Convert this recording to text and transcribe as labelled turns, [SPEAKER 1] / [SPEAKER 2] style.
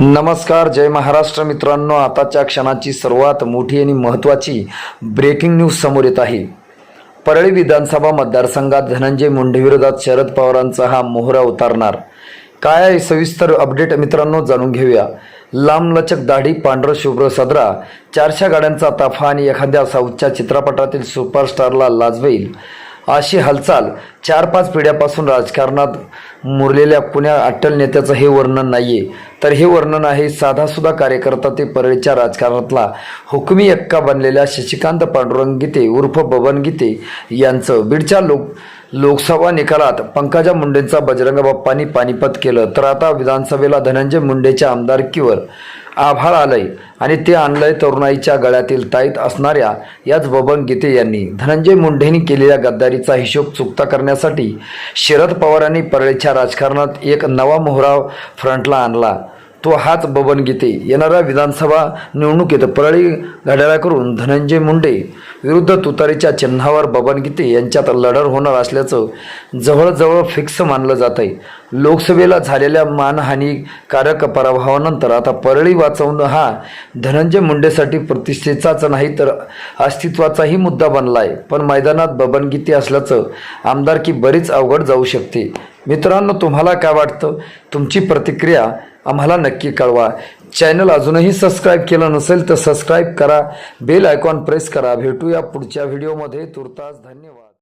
[SPEAKER 1] नमस्कार जय महाराष्ट्र मित्रांनो. आताच्या क्षणाची सर्वात मोठी आणि महत्त्वाची ब्रेकिंग न्यूज समोर येत आहे. परळी विधानसभा मतदारसंघात धनंजय मुंडेविरोधात शरद पवारांचा हा मोहरा उतारणार. काय आहे सविस्तर अपडेट मित्रांनो जाणून घेऊया. लांबलचक दाढी पांढरं शुभ्र सदरा चारशा गाड्यांचा ताफा आणि एखाद्या साऊथच्या चित्रपटातील सुपरस्टारला लाजवेल. अशी हालचाल चार पाच पिढ्यापासून राजकारणात मुरलेल्या पुण्या अट्टल नेत्याचं हे वर्णन नाही आहे तर हे वर्णन आहे साधासुद्धा कार्यकर्ता ते परळीच्या राजकारणातला हुकमी एक्का बनलेल्या शशिकांत पांडुरंग गीते उर्फ बबन गीते यांचं. बीडच्या लोक लोकसभा निकालात पंकजा मुंडेंचा बजरंग बाप्पांनी पानिपत केलं. तर आता विधानसभेला धनंजय मुंडेच्या आमदारकीवर आभाळ आलंय आणि ते आणलंय तरुणाईच्या गळ्यातील ताईत असणाऱ्या याच बबन गीते यांनी. धनंजय मुंढेंनी केलेल्या गद्दारीचा हिशोब चुकता करण्यासाठी शरद पवारांनी परळीच्या राजकारणात एक नवा मोहरा फ्रंटला आणला. तो हाच बबन गीते. येणाऱ्या विधानसभा निवडणुकीत परळी घड्याळा करून धनंजय मुंडे विरुद्ध तुतारीच्या चिन्हावर बबन गीते यांच्यात लढर होणार असल्याचं जवळजवळ फिक्स मानलं जात आहे लोकसभेला झालेल्या मानहानीकारक पराभवानंतर आता परळी वाचवणं हा धनंजय मुंडेसाठी प्रतिष्ठेचाच नाही तर अस्तित्वाचाही मुद्दा बनला आहे पण मैदानात बबन गीते असल्याचं आमदारकी बरीच अवघड जाऊ शकते. मित्रांनो तुम्हाला काय वाटतं? तुमची प्रतिक्रिया आम्हाला नक्की कळवा. चॅनल अजूनही सबस्क्राईब केलं नसेल तर सबस्क्राईब करा. बेल आयकॉन प्रेस करा. भेटूया पुढच्या व्हिडिओमध्ये तुर्तास धन्यवाद.